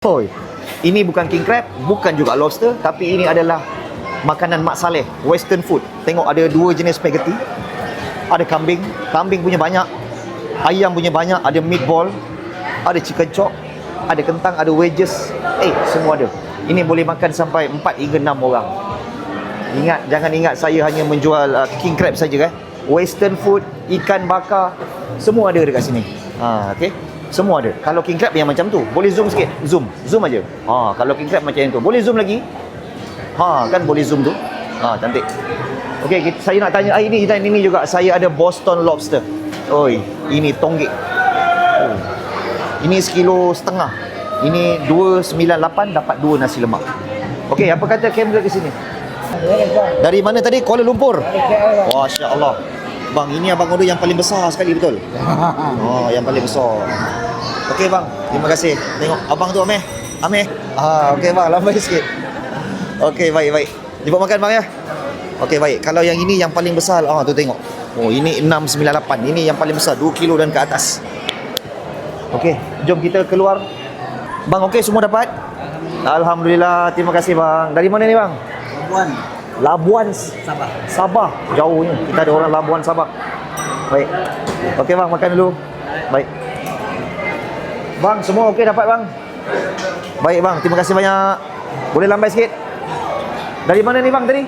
Oi, ini bukan king crab, bukan juga lobster, tapi ini adalah makanan Mak Saleh, western food. Tengok ada dua jenis spaghetti. Ada kambing, kambing punya banyak. Ayam punya banyak, ada meatball, ada chicken chop, ada kentang, ada wedges. Eh, semua ada. Ini boleh makan sampai 4 hingga 6 orang. Ingat, jangan ingat saya hanya menjual uh, king crab saja eh. Western food, ikan bakar, semua ada dekat sini. Ha, okey. Semua ada. Kalau king crab yang macam tu, boleh zoom sikit. Zoom. Zoom aja. Ha, kalau king crab macam yang tu. Boleh zoom lagi? Ha, kan boleh zoom tu. Ha, cantik. Okey, saya nak tanya ah, ini dan ini juga saya ada Boston lobster. Oi, ini tonggik. Oh. Ini sekilo setengah. Ini 298 dapat dua nasi lemak. Okey, apa kata kamera ke sini? Dari mana tadi? Kuala Lumpur. Wah, Masya Allah. Bang, ini abang order yang paling besar sekali betul? Oh, yang paling besar. Okey bang, terima kasih. Tengok abang tu Ameh. Ameh. Ah, okey bang, lambai sikit. Okey, baik baik. Jemput makan bang ya. Okey baik. Kalau yang ini yang paling besar, ah tu tengok. Oh, ini 698. Ini yang paling besar, 2 kilo dan ke atas. Okey, jom kita keluar. Bang, okey semua dapat? Alhamdulillah. Terima kasih bang. Dari mana ni bang? Labuan Labuan Sabah. Sabah. Jauhnya. Kita ada orang Labuan Sabah. Baik. Okey bang makan dulu. Baik. Bang semua okey dapat bang? Baik bang. Terima kasih banyak. Boleh lambai sikit? Dari mana ni bang tadi?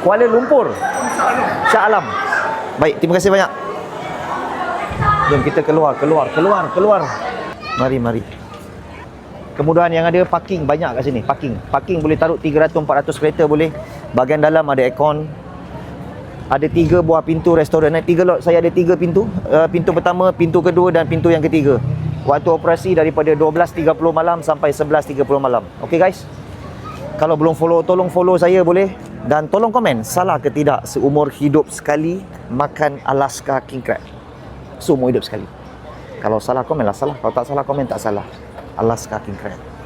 Kuala Lumpur. Shah Alam. Baik terima kasih banyak. Jom kita keluar keluar keluar keluar. Mari mari. Kemudahan yang ada parking banyak kat sini. Parking. Parking boleh taruh 300 400 kereta boleh. Bahagian dalam ada aircon. Ada tiga buah pintu restoran. Eh, tiga lot. Saya ada tiga pintu. Uh, pintu pertama, pintu kedua dan pintu yang ketiga. Waktu operasi daripada 12.30 malam sampai 11.30 malam. Okay guys? Kalau belum follow, tolong follow saya boleh. Dan tolong komen, salah ke tidak seumur hidup sekali makan Alaska King Crab? Seumur hidup sekali. Kalau salah komen lah salah. Kalau tak salah komen tak salah. Alaska King Crab.